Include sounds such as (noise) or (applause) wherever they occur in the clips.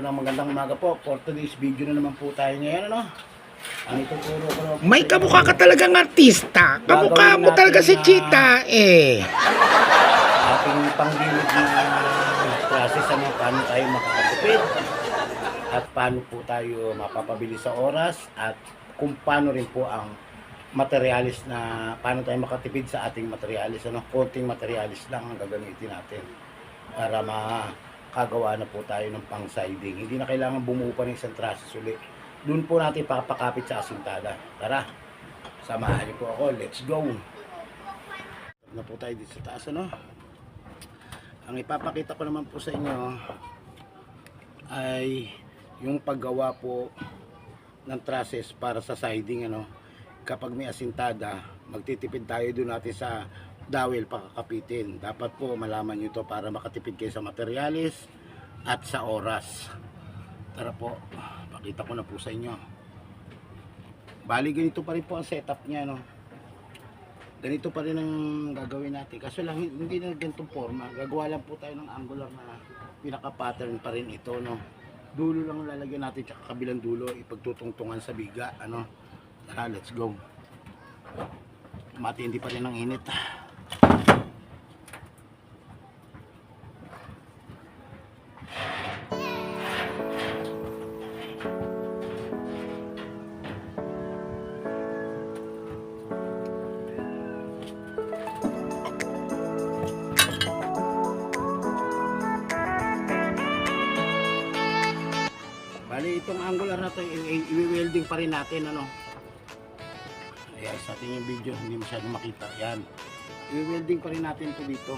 magandang magandang umaga po. For today's video na naman po tayo ngayon, ano? Ang ituturo ko na po May sa kamukha ka talagang artista. Kamukha mo talaga si Chita eh. Ating pangdinig na process ano, paano tayo makakatipid at paano po tayo mapapabili sa oras at kung paano rin po ang materialis na paano tayo makatipid sa ating materialis ano konting materialis lang ang gagamitin natin para makagawa na po tayo ng pang siding. Hindi na kailangan bumuo pa ng isang trusses uli. Doon po natin papakapit sa asintada. Tara samahan niyo po ako. Let's go. Na po tayo dito sa taas ano? Ang ipapakita ko naman po sa inyo ay yung paggawa po ng trusses para sa siding ano? Kapag may asintada magtitipid tayo doon natin sa dawel pakakapitin. Dapat po malaman nyo to para makatipid kayo sa materialis at sa oras. Tara po pakita ko na po sa inyo. Bali ganito pa rin po ang setup niya no? Ganito pa rin ang gagawin natin. Kaso lang hindi na ganitong forma. Gagawa lang po tayo ng angular na pinaka pattern pa rin ito no? Dulo lang ang lalagyan natin tsaka kabilang dulo ipagtutungtungan sa biga ano? Tara let's go. Matindi pa rin ang init rin natin, ano. Ayan, sa atin yung video, hindi masyadong makita. Yan. I-welding pa rin natin to dito.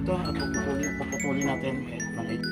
ito at pagpupuli, pagpupuli natin. Maliit.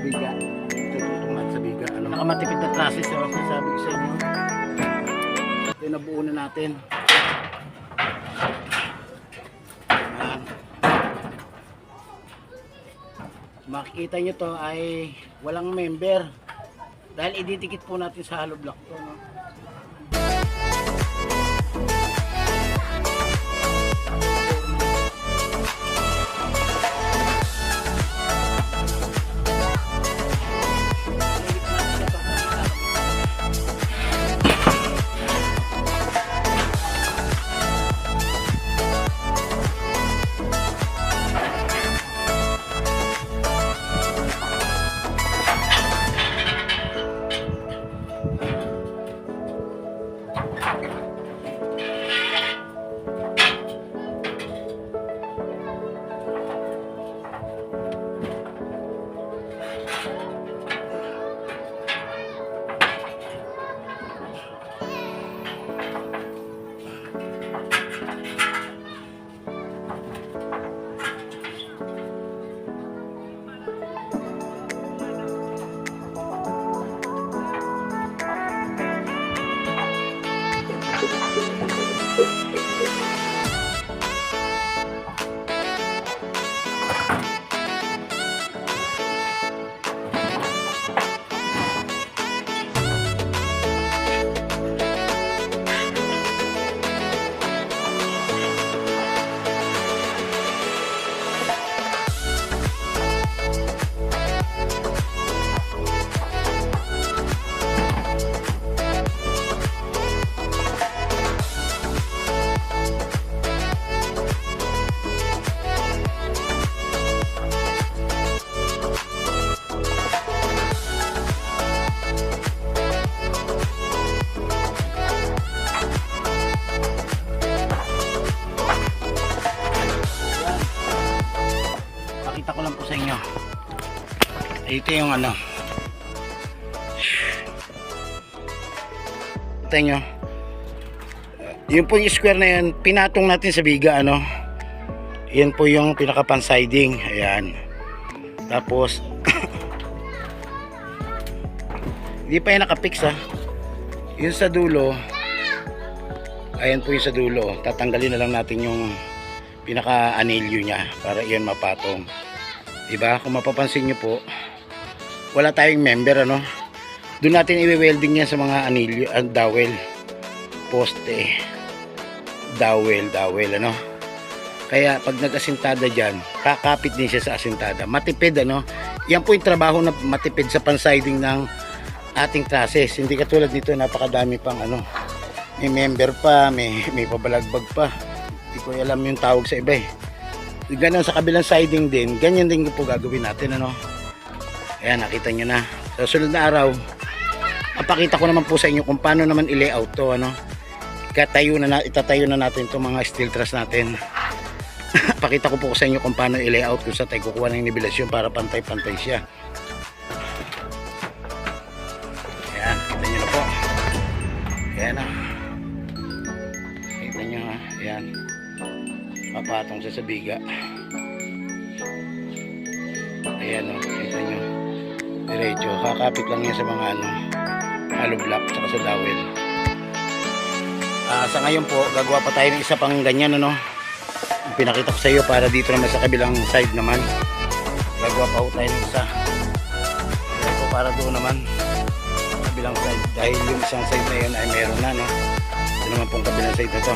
Biga. Tututong natin sa biga. Ano, nakamatipid na traces, oh, sinasabi ko sa inyo. Ito yung nabuo na natin. Ayan. Makikita nyo to ay walang member. Dahil ididikit po natin sa hollow block to. No? Ito yung ano. Ito nyo. Yun po yung square na yun, pinatong natin sa biga, ano. Yan po yung pinaka-pan-siding. Ayan. Tapos, (coughs) hindi pa yan nakapix ha. Yung sa dulo, ayan po yung sa dulo. Tatanggalin na lang natin yung pinaka-anilyo niya para iyan mapatong. Diba? Kung mapapansin nyo po, wala tayong member ano. Doon natin i-welding yan sa mga anilyo, ang dowel, poste, dowel, dowel ano. Kaya pag nag-asintada dyan, kakapit din siya sa asintada. Matipid ano. Yan po yung trabaho na matipid sa pansiding ng ating trusses. Hindi katulad nito, napakadami pang ano. May member pa, may, may pabalagbag pa. Hindi ko alam yung tawag sa iba eh. Ganun sa kabilang siding din, ganyan din po gagawin natin ano. Ayan, nakita nyo na. Sa sunod na araw, papakita ko naman po sa inyo kung paano naman i-layout to ano. Ikatayo na, na itatayo na natin itong mga steel truss natin. (laughs) Pakita ko po sa inyo kung paano i-layout kung sa tayo kukuha ng nivelasyon para pantay-pantay siya. Ayan, kita nyo na po. Ayan na. Kita nyo ha. Ayan. Papatong siya sa biga. Ayan o. Kita nyo. Diretso. Kakapit lang yan sa mga ano, hollow block saka sa dowel. Ah, sa ngayon po, gagawa pa tayo ng isa pang ganyan ano. Pinakita ko sa iyo para dito naman sa kabilang side naman. Gagawa pa tayo ng isa. Po para doon naman kabilang side dahil yung isang side na yun ay meron na no ito naman pong kabilang side na to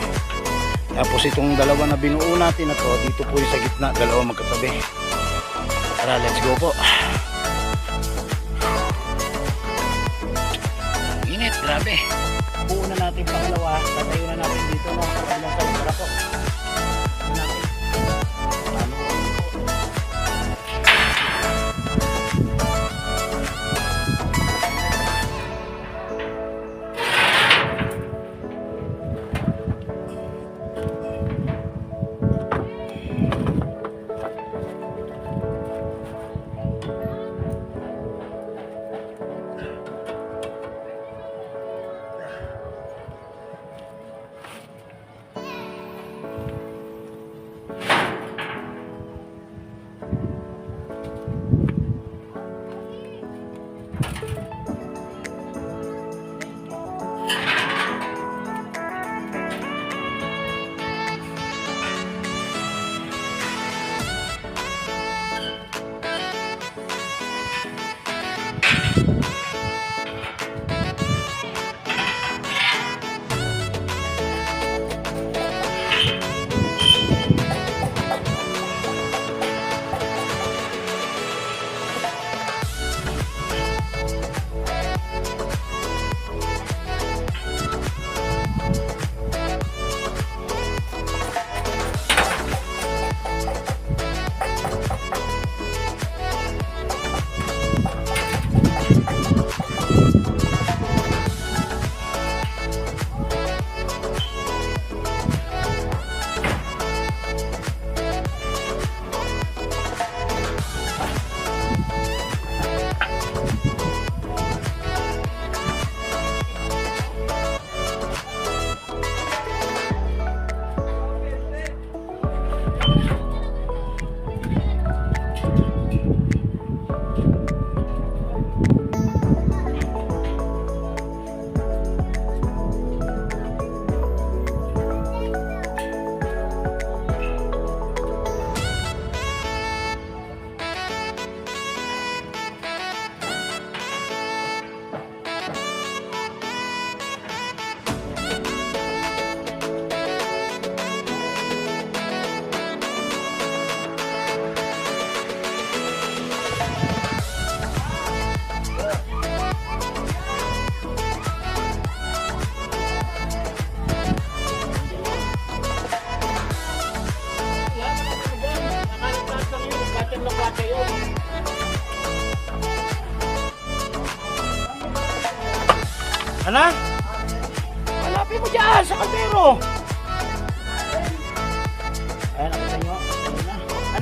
tapos itong dalawa na binuo natin na to dito po yung sa gitna dalawa magkatabi tara let's go po grabe. Buo na natin pangalawa. Tatayo na natin dito sa kabilang side tara po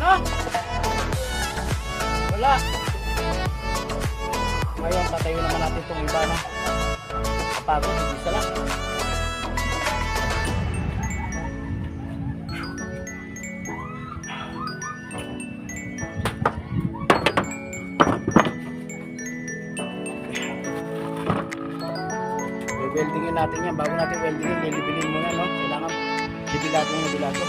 Ano? Wala. Ngayon, tatayo naman natin itong iba, no? Kapagod, isa lang. weldingin natin yan. Bago natin weldingin, lilibilin muna, no? Kailangan libilado ng libilado.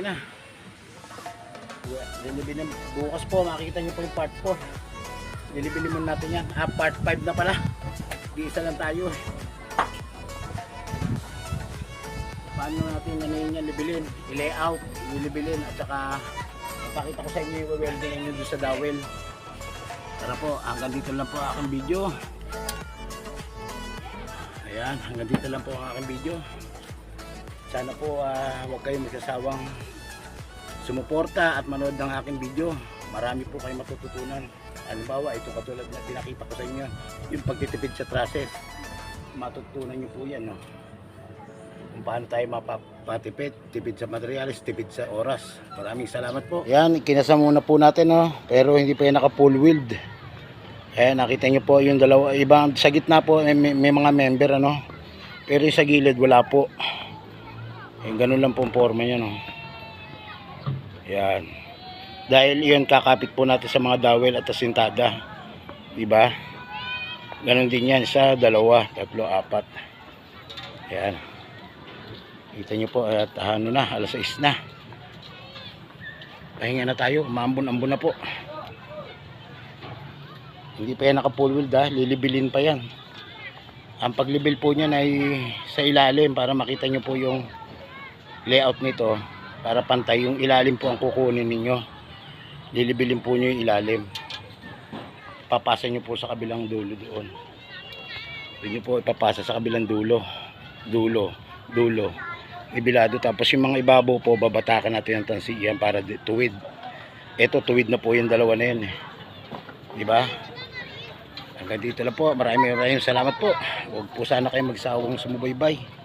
Ito na. 5.30 na. Lilibin na. Bukas po, makikita niyo po yung part 4. Lilibin muna natin yan. Ah, part 5 na pala. Di isa lang tayo. Paano natin ano yan, libilin, i-layout, nilibilin, at saka papakita ko sa inyo yung welding nyo doon sa dowel. Tara po, hanggang dito lang po aking video. Ayan, hanggang dito lang po ang aking video. Sana po ah, huwag kayong magsasawang sumuporta at manood ng aking video. Marami po kayong matututunan. Halimbawa, ito katulad na pinakita ko sa inyo, yung pagtitipid sa trusses. Matututunan nyo po yan. No? kung paano tayo mapapatipid, tipid sa materials, tipid sa oras. Maraming salamat po. Yan, kinasa muna po natin, no? pero hindi pa yan naka full wheeled. Ayan, nakita nyo po yung dalawa, ibang sa gitna po may, may mga member, ano? Pero sa gilid, wala po. Yung ganun lang po ang forma niya, no? Yan. Dahil yun, kakapit po natin sa mga dowel at asintada. Diba? Ganon din yan sa dalawa, tatlo, apat. Yan. Kita nyo po, at ano na, alas 6 na. Pahinga na tayo, maambon-ambon na po. Hindi pa yan naka full wheel dahil lilibilin pa yan. Ang paglibil po niyan ay sa ilalim para makita nyo po yung layout nito para pantay yung ilalim po ang kukunin ninyo. Lilibilin po nyo yung ilalim. Papasa nyo po sa kabilang dulo doon. Doon nyo po ipapasa sa kabilang dulo. Dulo. Dulo. Ibilado. Tapos yung mga ibabaw po, babatakan natin ang tansiyan para tuwid. Ito, tuwid na po yung dalawa na yan. Eh. Di ba? Hanggang dito lang po. Maraming maraming salamat po. Huwag po sana kayo magsawang sumubaybay.